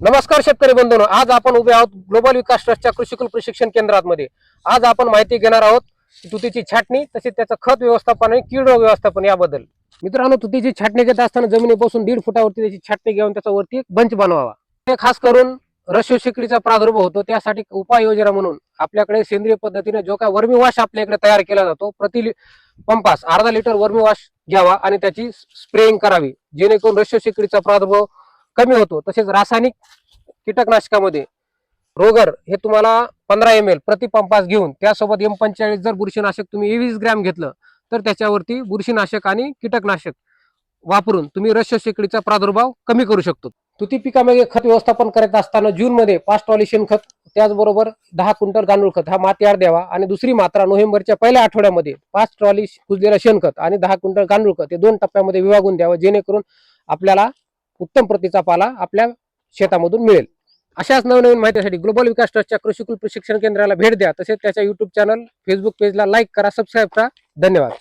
नमस्कार शेतकरी बंधून आज आपण उभे आहोत ग्लोबल विकास ट्रस्टच्या कृषीकुल प्रशिक्षण केंद्रात मध्ये आज आपण माहिती घेणार आहोत तुतीची छाटणी तसेच त्याचं खत व्यवस्थापन आणि कीड रोग व्यवस्थापन याबद्दल. मित्रांनो तुतीची छाटणी घेत असताना जमिनीपासून दीड फुटावरती त्याची छाटणी घेऊन त्याचा वरती एक बंच बनवावा. ते खास करून रश्व शेकडीचा प्रादुर्भाव होतो त्यासाठी उपाययोजना म्हणून आपल्याकडे सेंद्रिय पद्धतीने जो काय वर्मी वॉश आपल्याकडे तयार केला जातो प्रति पंपास अर्धा लिटर वर्मी वॉश घ्यावा आणि त्याची स्प्रेइंग करावी. जेणेकरून रश्व शेकडीचा प्रादुर्भाव कमी होतो. तसेच रासायनिक कीटकनाशकामध्ये रोगर हे तुम्हाला पंधरा एम एल प्रतिपंपास घेऊन त्यासोबत एम पंचेचाळीस जर बुरशीनाशक तुम्ही वीस ग्रॅम घेतलं तर त्याच्यावरती बुरशीनाशक आणि कीटकनाशक वापरून तुम्ही रश्य शेकडीचा प्रादुर्भाव कमी करू शकतो. तुती पिकामध्ये खत व्यवस्थापन करत असताना जूनमध्ये पाच ट्रॉली शेणखत त्याचबरोबर दहा क्विंटल गांडूळ खत हा मातीआड द्यावा. आणि दुसरी मात्रा नोव्हेंबरच्या पहिल्या आठवड्यामध्ये पाच ट्रॉली कुजलेलं शेणखत आणि दहा क्विंटल गांडूळ खत हे दोन टप्प्यामध्ये विभागून द्यावं जेणेकरून आपल्याला उत्तम प्रतीचा पाला आपल्या शेतामधून मिळेल. अशाच नवनवीन माहितीसाठी ग्लोबल विकास ट्रस्टच्या कृषिकुल प्रशिक्षण केंद्राला भेट द्या. तसेच त्याच्या युट्यूब चॅनल फेसबुक पेजला लाईक करा सबस्क्राईब करा. धन्यवाद.